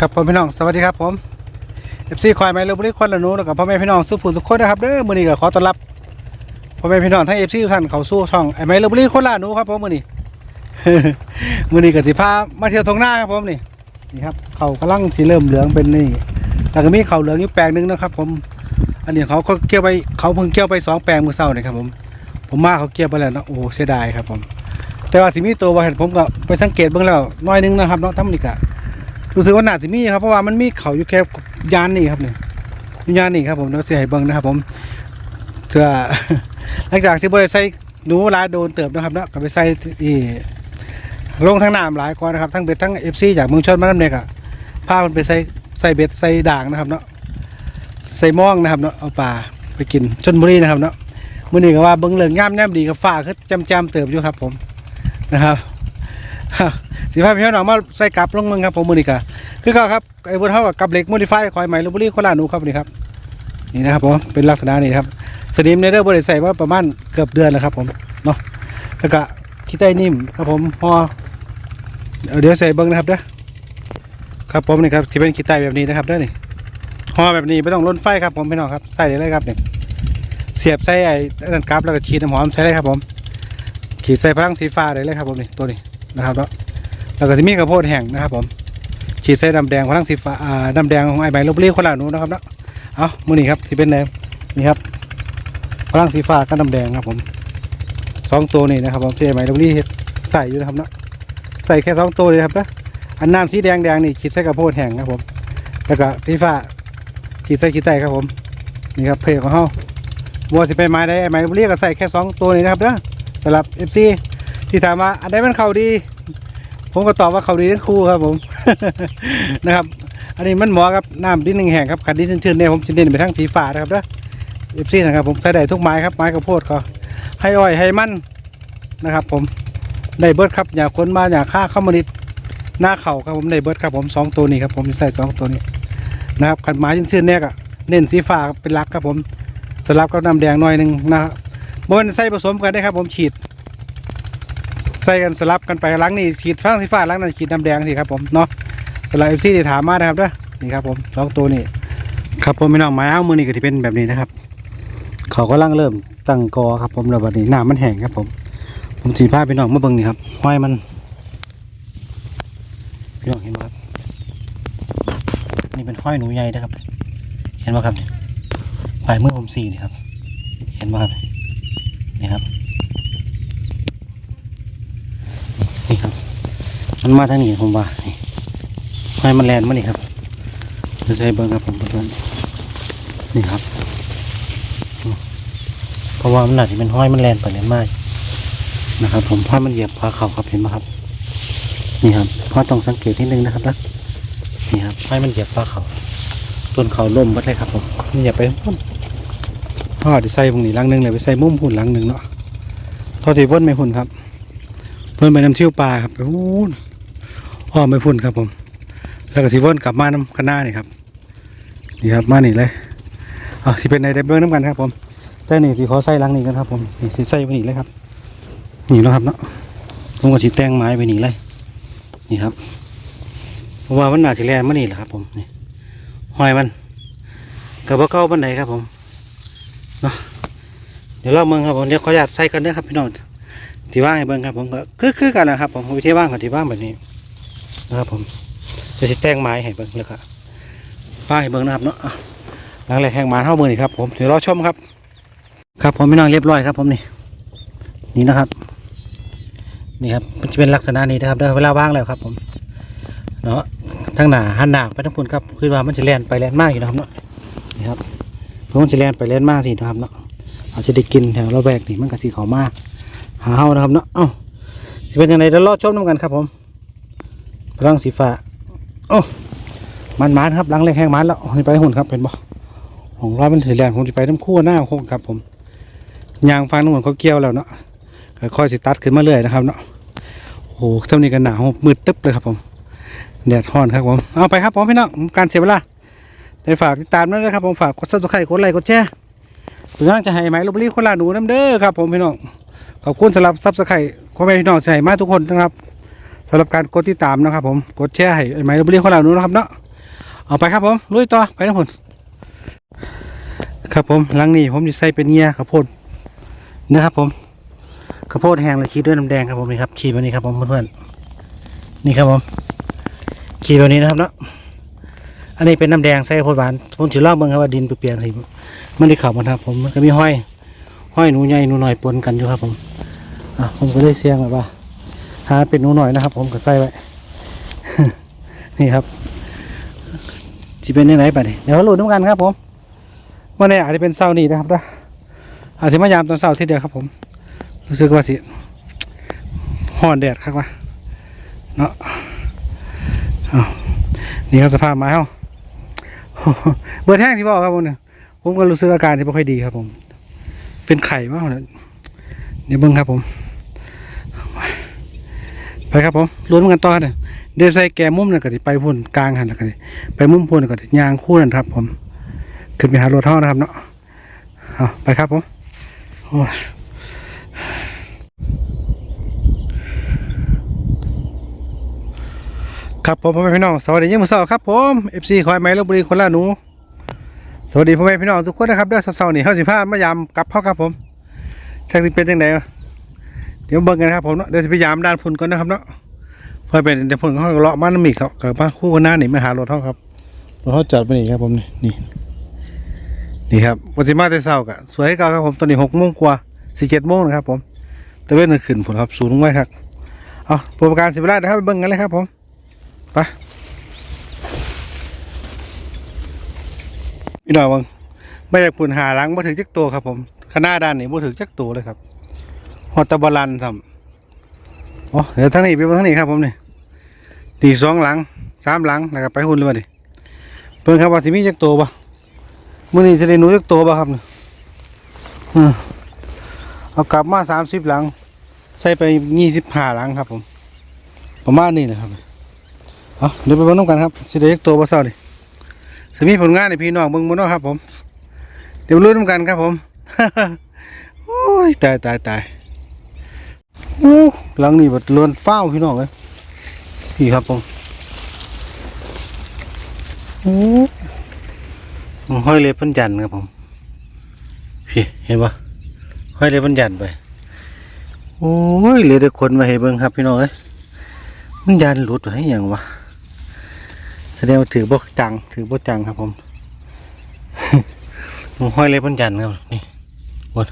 ครับพ่อพี่น้องสวัสดีครับผมเอฟซีคอยไมโลบุรีควันละนูแล้วกับพ่อแม่พี่น้องสู้ผู้ทุกคนนะครับเด้อมือนี้ก็ขอต้อนรับพ่อแม่พี่น้องทั้งเอฟซีทุกท่านเข้าสู่ช่องไอ้ไมโลบุรีคนละนูครับผมมือนี้มือนี้ก็สิพามาเที่ยวทงหน้าครับผมนี่นี่ครับเขากำลังสิเริ่มเหลืองเป็นนี่แล้วก็มีเขาเหลืองอยู่แปลงนึงนะครับ ผม อันนี้เขาก็เกี่ยวไปเขาเพิ่งเกี่ยวไปสองแปลงมือเช้านี่ครับผมผมมาเขาเกี่ยวไปแล้วนะโอ้เสียดายครับผม แต่ว่าสิมีตัวว่าเห็นผมก็ไปสังเกตเบิ่งแล้วน้อยนึงนะครับเนาะทำนี่ก็ รู้สึกว่าหนาสิมีครับเพราะว่ามันมีเขาอยู่แค่ยานนี่ครับเนี่ยยานนี่ครับผมเดี๋ยวเสียให้เบิ้งนะครับ ผมเพื่อหลังจากที่บริใส่หนูลายโดนเติบนะครับเนาะก็ไปใส่ที่ลงทั้งน้ำหลายก่อนนะครับทั้งเบ็ดทั้งเอฟซีจากเมืองชนมาน้ำเด็กอะพามันไปใส่ใส่เบ็ดใส่ด่างนะครับเนาะใส่ม่องนะครับเนาะเอาปลาไปกินชนบุรีนะครับเนาะมื้อนี้ก็ว่าเบิ้งเหลืองย่ำย่ำดีกับฝ้าคือจำจำเติบอยู่ครับผมนะครับ สิพาพี่น้องมาใส่กลับลงมืองครับผมมือนี้ก็คือเขาครับไอ้บนเท่ากับกับเหล็กโมดิฟายคอยใหม่ลพบุรีโคราชหนูครับนี่ครับนี่นะครับผมเป็นลักษณะนี้ครับสนิมในเด้อบริใส่ว่าประมาณเกือบเดือนแล้วครับผมเนาะแล้วก็ขี้ใต้นิ่มครับผมพอเดี๋ยวใส่เบิ้งนะครับเด้อครับผมนี่ครับที่เป็นขี้ใต้แบบนี้นะครับเด้อนี่ห่อแบบนี้ไม่ต้องล้นไฟครับผมพี่น้องครับใส่ได้เลยครับนี่เสียบใส่ไอ้นั่นกราฟแล้วก็ฉีดน้ำหอมใส่เลยครับผมขีดใส่พลังสีฟ้าได้เลยครับผมนี่ตัวนี้ นะครับเนาะแล้วก็จะมีข้าวโพดแห้งนะครับผมฉีดใส่น้ำแดงพลังสีฟ้าอ่าน้ำแดงของไอ้ใบลบบุรีคนละนูนะครับเนาะเอามือนี้ครับที่เป็นแดงนี่ครับพลังสีฟ้ากับน้ำแดงครับผมสองตัวนี่นะครับผมที่ไอ้ใบลบบุรีเฮ็ดใส่อยู่นะครับเนาะใส่แค่สองตัวเลยครับนะอันน้ำสีแดงแดงนี่ฉีดใส่ข้าวโพดแห้งครับผมแล้วก็สีฟ้าฉีดใส่ขี้ไตครับผมนี่ครับเพจของเฮาบัวสิไปไม้ได้ไอ้ใบลบบุรีก็ใส่แค่สองตัวนี่นะครับเนาะสำหรับเอฟซี ที่ถามว่าอันใดมันเข้าดี ผมก็ตอบว่าเข่าดีทั้งคู่ครับผม นะครับ อันนี้มันหมอครับน้ำดินหนึ่งแห้งครับขันดินชื้นๆเนี่ยผมจะเน้นไปทั้งสีฟ้านะครับเด้อเอฟซีนะครับผมใส่ได้ทุกไม้ครับไม้กระโพดก็ให้อ้อยให้มันนะครับ ผมได้เบิร์ดครับอย่าค้นมาอย่าฆ่าเข้ามานิดหน้าเข่าครับผมได้เบิร์ดครับผมสองตัวนี้ครับผมใส่สองตัวนี้นะครับขันไม้ชื้นๆเนี่ยก็เน้นสีฟ้าเป็นหลักครับผมสลับกับน้ำแดงหน่อยหนึ่งนะครับบนใส่ผสมกันได้ครับผมฉีด ใส่กันสลับกันไปหลังนี่ฉีดฟ้าสีฟ้าหลังนั้นฉีดน้ำแดงสิครับผมเนาะสำหรับเอฟซีที่ถามมานะครับเด้อนี่ครับผมสองตัวนี่ครับผมไม่น้องไม้เอามือนี่ก็ที่เป็นแบบนี้นะครับ เขาก็ลังเริ่มตั้งกอครับผมแล้วบัดนี้น้ำมันแห้งครับผม ผมสีผ้าพี่น้องมาเบิ่งนี่ครับห้อยมันพี่น้องเห็นไหมครับนี่เป็นห้อยหนูใหญ่นะครับ เห็นไหมครับนี่ปลายมือผมสีนี่ครับ เห็นไหมครับนี่ครับ นี่ครับ มันมาทางนี้ผมว่านี่ให้มันแลนมานี่ครับจะใช้เบิ้งครับผมเพื่อนนี่ครับเพราะว่ามันอาจจะเป็นห้อยมันแลนไปแลนมานะครับ ผมห้อยมันเหยียบขาเข่าครับเห็นไหมครับ นี่ครับพราต้องสังเกตนิดนึงนะครับนะนี่ครับห้อยมันเหยียบขาเข่าต้นเขาล่มหมดเลยครับผมมันอย่าไปพุ่นพ่อจะใส่พวกนี้ลังหนึงเลยไปใส่มุมหุ่นหลังหนึ่งเนาะทอดที่ว่นไม่หุ่นครับ เพิ่นไปน้ำเที่ยวปลาครับไปพูน อ้อมไปพุ่นครับผม แล้วก็สิวนกลับมาน้ำคณะนี่ครับนี่ครับมานี่เลยอะสิเป็นในไดเบิร์น้ำกันครับผมแต่นี่ที่ขอใส่ลังนี่กันครับผมนี่สิใส่ไปนี่เลยครับนี่แล้วครับเนาะผมก็สิแต่งไม้ไปนี่เลยนี่ครับเพราะว่ามันน่าจะแลนมานี่แหละครับ ผมนี่หอยมันกับว่าเก้าบันไดครับผมเนาะเดี๋ยวเราเมืองครับผมเดี๋ยวขออนุญาตใส่กันเด้อครับพี่น้องที่ว่างให้เบิ่งครับผมก็คือคือกันนะครับผมวิธีว่างกับที่ว่างแบบนี้ นะครับผมจะสิแต่งไม้ให้เบิ่งแล้วก็ว่าให้เบิ่งนะครับเนาะอะหลังแรกแห้งไม้เท่ามือนี่ครับผมเดี๋ยวรอชมครับ ครับผมพี่น้องเรียบร้อยครับ ผมนี่นี่นะครับ นี่ครับมันจะเป็นลักษณะนี้นะครับเด้เวลาว่างแล้วครับ ผมเนาะทั้งหน้าหันหนาไปทั้งพุ่นครับคือว่ามันจะแล่นไปแล่นมากอยู่นะครับเนาะนี่ครับเพราะมันจะแล่นไปแล่นมากสินะครับเนาะเอาจะได้กินแถวระแวกนี่มันก็สีขามากหาเฮานะครับเนาะเอ้าเป็นยังไงเดี๋ยวรอชมน้ำกันครับผม พลังสีฟ้าโอ้มันมันครับลังแรกแห้งมันแล้วนี่ไปหุ่นครับเป็นบ่ของร้อยมันสีแดงผมจะไปน้ำคู่หน้าคงครับผมยางฟังน้ำมันเขาเกี่ยวแล้วเนาะค่อยๆสิตัดขึ้นมาเรื่อยนะครับเนาะโอ้โหเท่านี้กันหนาวมืดตึ๊บเลยครับผมแดดร้อนครับผมเอาไปครับผมพี่น้องการเสียเวลาได้ฝากติดตามด้วยนะครับผมฝากกดซับสไครต์กดไลค์กดแชร์เพื่อจะให้ไหมลบลีคนละหนูน้ำเด้อครับผมพี่น้องขอบคุณสำหรับซับสไครต์พ่อแม่พี่น้องใส่มาทุกคนนะครับ สำหรับการกดติดตามนะครับ ผมกดแชร์ให้ไอ้ไม้เรียของเราหนูนะครับเนาะเอาไปครับผมลุยต่อไปนะผมครับผมหลังนี้ผมจะใส่เป็นเงี้ยข้าวโพดนะครับ ผมข้าวโพดแห้งและชีสด้วยน้ำแดงครับผมนี่ครับขีดแบบนี้ครับผมเพื่อนๆนี่ครับผมขีดแบบนี้นะครับเนาะอันนี้เป็นน้ำแดงใส่ข้าวโพดหวานผมถือเล่าเบิ่งครับว่าดินเปลี่ยนสิมันได้ข่าวมันครับ ผมมันก็มีห้อยห้อยหนูใหญ่หนูหน่อยปนกันอยู่ครับ ผมอะผมก็ได้เสียงแบบว่า หาเป็นหนูหน่อยนะครับ ผมก็ใส่ไว้ นี่ครับจะเป็นยังไงไปเดี๋ยวเราลุ้นกันครับ ผมวันนี้อาจจะเป็นเสาร์นี้นะครับนะอาจจะมายามตอนเสาร์ที่เดียวครับ ผม รู้สึกว่าสิห่อนแดดครับว่าเนาะเอนี่ครับสภาพไม้เฮาเบิดแห้งที่บอกครับผมเนี่ยผมก็รู้สึกอาการที่ไม่ค่อยดีครับ ผม เป็นไข่มากเลยเดี๋ยวเบิ้งครับผม ครับผมลุ้นกันต่อเนี่ยเดี๋ยวใส่แกมุมเนี่ยก็จะไปพุ่นกลางหันแล้วก็ไปมุมพุ่นก็จะยางคู่นั่นครับ ผม ขึ้นไปหารถท่อนะครับเนาะเอาไปครับผมโอ้ครับผมพ่อแม่พี่น้องสวัสดียังมือเสาร์ครับผมเอฟซีคอยไม้ลบบุรีคนละหนู สวัสดีพ่อแม่พี่น้องทุกคนนะครับเด้อเสาร์นี่เขาสิพามายามกลับเข้าครับผมแท็กซี่เป็นยังไง เดี๋ยวเบิ่งกันครับผมเนาะเดี๋ยวพยายามด้านพุ่นก่อนนะครับเนาะเพื่อเป็นเดี๋ยวพุ่นเขาเลาะบ้านน้ำมีเขากับบ้านคู่กันหน้านี่มาหารถเขาครับรถเขาจอดไปนี่ครับผมนี่นี่นี่ครับวันที่มาแต่เช้ากะสวยเก่าครับผมตอนนี้หกโมงกว่าสี่เจ็ดโมงนะครับผมตะเวนขึ้นผลครับสูงไว้ครับเอาโปรประการสิบไร่นะครับไปเบิ่งกันเลยครับผมไปพี่น้องเบังไม่อยากปุ่นหาหลังมาถึงจักตัวครับผมขนาด้านนี้มาถึงจักตัวเลยครับ อตะบอลันทำอ๋อเดี๋ยวทั้งนี้ไปทั้งนี้ครับผมนี่ตีสองหลังสามหลังแล้วก็ไปหุ่นเลยมาดิเพิ่งครับว่าสิมีจักตัวปะมื่อนี้จะได้หนูจักตัวปะครับเนี่ยอืมเอากลับมาสามสิบหลัง ใส่ไปยี่สิบห้าหลังครับ ผม ประมาณนี้นะครับเอาเดี๋ยวไปเบิ่งน้ำกันครับสิได้จักตัวปะเศร้าดิสิมีผลงานในพี่น้องเบิ่งบนนาะครับ ผม เดี๋ยวรู้น้ำกันครับ ผมโอ้ยตายตายตาย โอ้หลังนี้บัดเลือนเฝ้าพี่น้องเลยพี่ครับผมโอ้ห้อยเล็บพันยันครับผมพี่เห็นปะห้อยเล็บพันยันไปโอ้ยเหลือแต่คนมาให้เบิ่งครับพี่น้องเอ้ยมันยันหลุดให้อย่างวะแสดงว่าถือบ่จังถือบ่จังครับผมห้อยเล็บพันจันทร์ครับนี่วน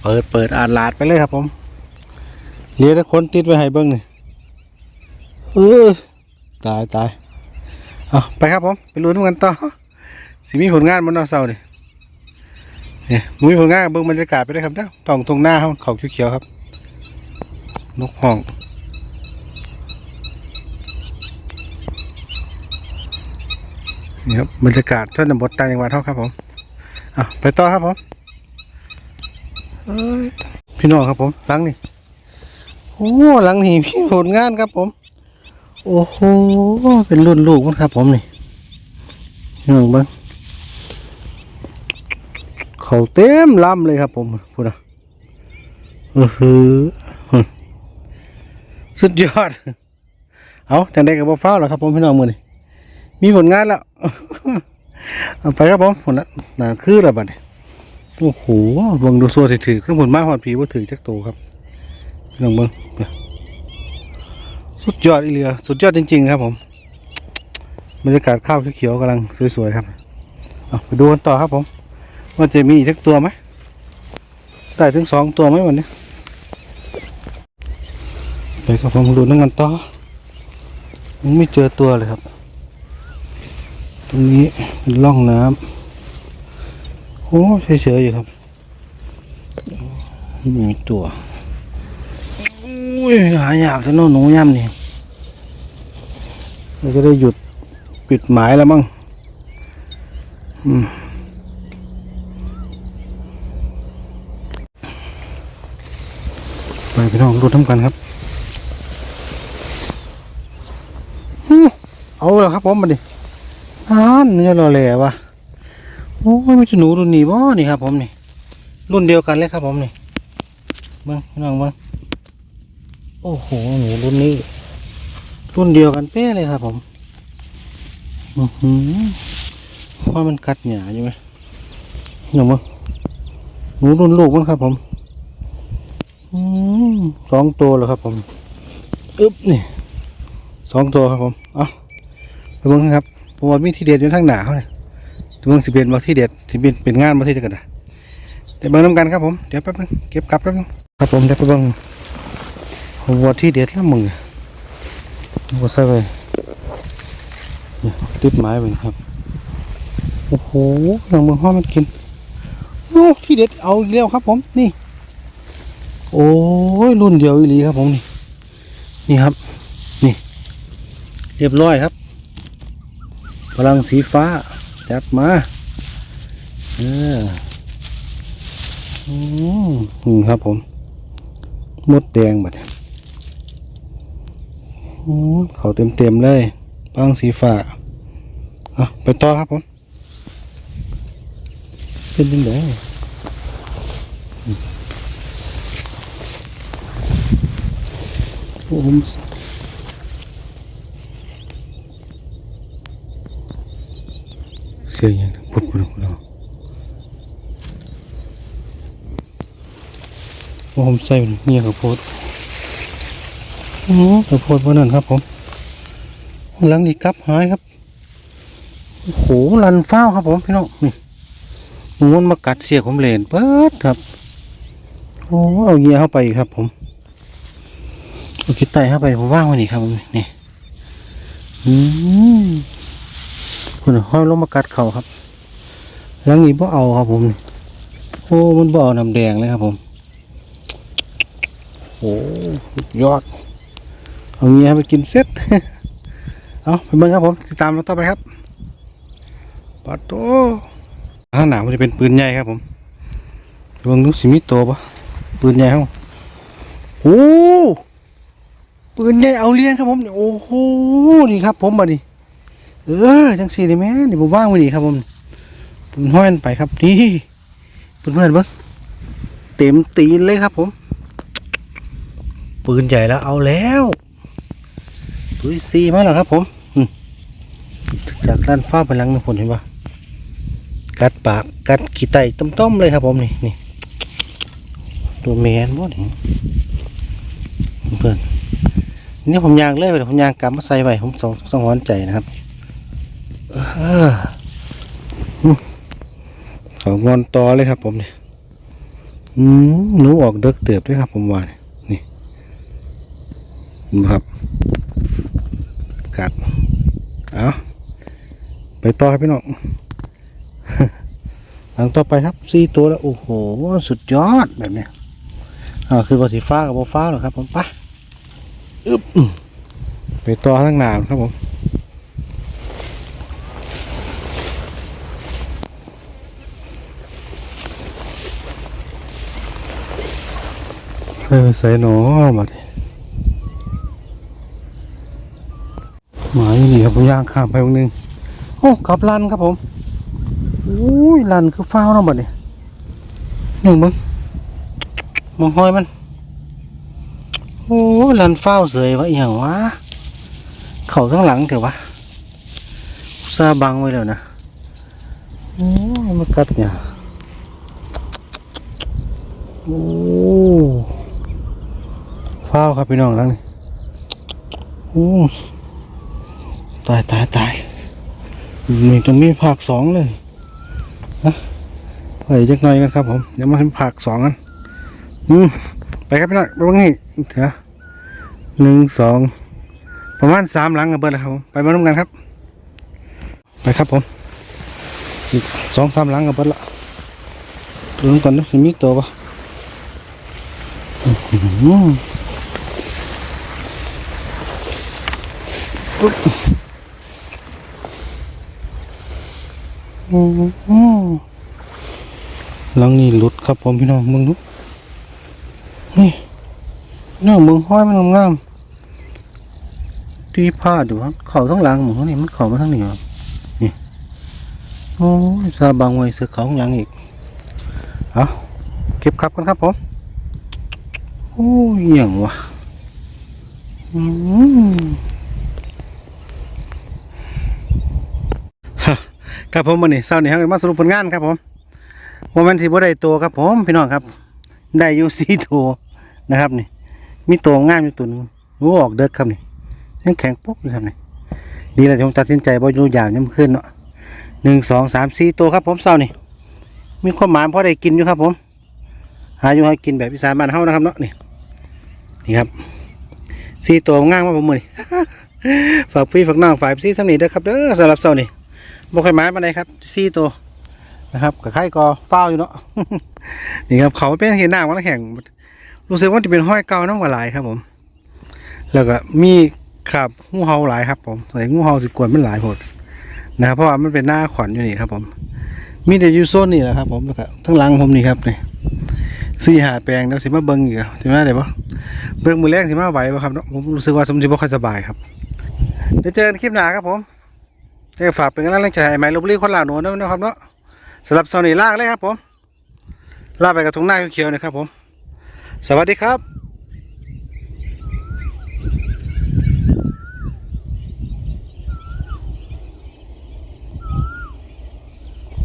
เปิดเปิดอาดลาดไปเลยครับผม เหลียแต่คนติดไว้ให้เบิ้งนี่เออตายตายเอาไปครับผม ไปลุ้นกันต่อสิมีผลงานบนนอกเสาดิเนี่ยมีผลงานเบิ้งบรรยากาศไปเลยครับเด้อท้องตรงหน้าเขาเขาเขียวๆครับ นกห้องนี่ครับบรรยากาศท่านบทต่างจังหวัดเท่าครับผมอะไปต่อครับผมพี่น้องครับผมหลังนี่ โอ้หลังนี่พี่ผลงานครับผม โอ้โหเป็นรุ่นลูกมันครับ ผมนี่พี่น้องบ้างเขาเต็มลำเลยครับ ผมพูดนะเออหือสุดยอด เอาจังได้กับบ่ฟ้าวแล้วครับ ผมพี่น้องมือนี่มีผลงานแล้วเอาไปครับผมผลละน่าคือระบาดนี่โอ้โหเบิ่งดูโซ่ถือถือเครื่องผลมาหอดผีว่าถือจักโตครับ พี่น้องเบิ่งสุดยอดอีเรือสุดยอดจริง ๆ ครับผมบรรยากาศข้าวเขียวๆกำลังสวยๆครับเอาไปดูกันต่อครับผมว่าจะมีอีกสักตัวไหมได้ถึงสองตัวไหมวันนี้ไปครับผมดูนั่งกันต่อยังไม่เจอตัวเลยครับ ตรงนี้เป็นร่องน้ำโอ้เฉยๆอยู่ครับไม่มีตัว ยหายากจะโน่นหนูย่ำนี่เราจะได้หยุดปิดหมายแล้วมั้งอืมไปพี่น้องดูทำกันครับเอาแล้วครับผมมาดิอ่านเนื้อรอแหล่วะโอ้ยไม่ใช่หนูรุ่นนี้บ่นี่ครับผมนี่ รุ่นเดียวกันเลยครับผมนี่เบิ้งพี่น้องเบิ้ง โอ้โหหนูรุ่นนี้ รุ่นเดียวกันเป๊ะเลยครับผมอือหือว่ามันกัดหยาอยู่ไหมหนูมั้งหนูรุ่นลูกมั้งครับผมอืมสองตัวแล้วครับผมอึ๊บนี่สองตัวครับผมเอาไปเบิ่งครับเพราะว่ามีที่เด็ดอยู่ทางหนาเขาเนี่ยเบิ่งสิเป็นบ่ที่เด็ดสิเป็นเป็นงานบ่ที่เด็ดกันนะเดี๋ยวเบิ่งน้ำกันครับผมเดี๋ยวแป๊บนึงเก็บกลับแป๊บนึงครับผมเดี๋ยวไปเบิ่ง วัวที่เด็ดแล้วมึงวัวใส่ไปติดไม้ไปครับ โอ้โหหนังเมืองห้อมันกินโอ้ที่เด็ดเอาอีกแล้วครับ ผมนี่ โอ้ยรุ่นเดียวอีหลีครับผมนี่ นี่ครับ นี่ เรียบร้อยครับพลังสีฟ้า จัดมาเอออืมนี่ครับผมมดแดงบัด เขาเต็มเต็มเลยพลังสีฟ้าอะไปต่อครับผมเป็นยังไงโอ้ผมเสียงยังปุ๊บปุ๊บปุ๊บโอ้ผมใส่เงียกับโพด โอ้กับโพดวันนั้นครับผมหลังนี้กลับหายครับโอ้โหลันฟ้าครับผมพี่น้องนี่มันมากัดเสียผมเลนเปิดครับโอ้เอาเงียเข้าไปครับ ผมเอาคิดไตเข้าไปผมว่างไว้นี่ครับผมนี่อืมคุณห้อยลงมากัดเขาครับหลังนี้บ่เอาครับผมโอ้มันบ่เอาน้ำแดงเลยครับผมโอ้ยอด เอาเงียไปกินเซ็ตเอาไปเบิ่งครับผมติดตามเราต่อไปครับปัดโตข้างหนามันจะเป็นปืนใหญ่ครับผมลองดูสิมีโตปะปืนใหญ่ครับโอ้ปืนใหญ่เอาเลี้ยงครับผมโอ้โหนี่ครับ ผมมาดิเออจังสี่เลยแม่นี่ผมว่างไว้นี่ครับผมปืนห้อยมันไปครับนี่เพื่อนเพื่อนเบิ้งเต็มตีนเลยครับผม ปืนใหญ่แล้วเอาแล้ว ตุยซีมาแล้วครับผมจากด้านฟ้าไปหลังนึงผลเห็นปะกัดปากกัดขี้ไตต้มๆเลยครับผมนี่นี่ตัวแมนบ่นี่เพื่อนนี่ผมยางเลยไปผมยางกำมาใส่ไว้ผมสองสองหอนใจนะครับเอออืมเขางอนตอเลยครับผมนี่อืมหนูออกเด็กเติบด้วยครับผมว่านี่นี่เห็นบ่ครับ กัดเอาไปต่อครับพี่น้องหลังต่อไปครับสี่ตัวแล้วโอ้โหสุดยอดแบบนี้อ่าคือว่าสีฟ้ากับโบฟ้าหรอครับผมไปอึ๊บไปต่อทั้งหนานครับผมใส่ใส่หนอมาดิหมาอยู่ นี่ครับผมย่างข้ามไปวันนึงโอ้ขับลันครับผมอุ้ยลันคือฟ้าวเนาะบัดนี้หนึ่งมึงมองห้อยมันโอ้ลันฟ้าวเสยวะอย่างวะเข่าข้างหลังเถอะวะซาบังไว้แล้วนะโอ้ยมันกัดเนี่ยโอ้ฟ้าวครับพี่น้องหลังนี่โอ้ ตายตายตายนี่ตรงนี้ภาคสองเลยนะไปจักหน่อยกันครับ ผมเดี๋ยวมาให้ผักสองกันอืมไปครับพี่น้อยไปบ้างนี่เถอะหนึ่งสองประมาณสามหลังกันเบิดแล้วครับผมไปมาร่วมกันครับ ไปครับผมอีกสองสามหลังกันเบิดละดูก่อนนะมีตัวปะอื้อหือปุ๊บอืม หลังนี้หลุดครับผมพี่น้องมึงดูนี่น้องมึงห้อยมันงามที่พลาดอยู่ครับเข่าทั้งหลังหมูนี่มันเข่ามาทั้งนี้ครับนี่โอ้ยซาบังไว้เสือเขาองหยังอีกเอาเก็บครับกันครับผมโอ้ยอย่างวะอืม ครับผมวันนี้เช้านี้เรามาสรุปผลงานครับผมว่ามันสิบ่ได้ตัวครับผมพี่น้องครับ ได้อยู่สี่ตัวนะครับนี่ มีตัวงามอยู่ตัวหนึงรู้ออกเด็กครับนี่ยังแข็งปุ๊บอยู่ครับนี่ดีแล้วที่ผมตัดสินใจบ่อยู่อย่างนี้มันขึ้นเนาะหนึ่งสองสามสี่ตัวครับผมเช้านี่มีความหมายพอได้กินอยู่ครับผม หาอยู่ให้กินแบบอีสานบ้านเฮานะครับเนาะนี่นี่ครับสี่ตัวง่ามมาผมมือนี่ฝากพี่ฝากน้องฝากพี่ทำนี่เด้อครับเด้อสำหรับเช้านี่ บ่ค่อยมายมาไหนครับสี่ตัวนะครับกับไข่กอฟ้าอยู่เนาะนี่ครับเขาเป็นเห็นหน้าวันแข่งรู้สึกว่าจะเป็นห้อยเก่าน้องกว่าหลายครับผม แล้วก็มีขับงูเห่าหลายครับผมแต่งูเห่าสิกวนมันหลายโพดนะครับเพราะว่ามันเป็นหน้าขวัญอยู่นี่ครับผม มีแต่ยูโซนนี่แหละครับ ผมแล้วก็ทั้งหลังผมนี่ครับนี่สี่หาแปลงแล้วสิมาเบิ้งอีกอะสิมาได้ปะเบิ้งมือแรกสิมาไหวปะครับเนาะผมรู้สึกว่าสมจิบ่ค่อยสบายครับเดี๋ยวเจอกันคลิปหน้าครับผม จะฝากเป็นกำลังใจให้ไมค์ลบบุรีคนลาวหนูนะครับเนาะสำหรับเสาร์นี่ลากเลยครับผมลากไปกับทุ่งนาเขียวๆนะครับผม สวัสดีครับ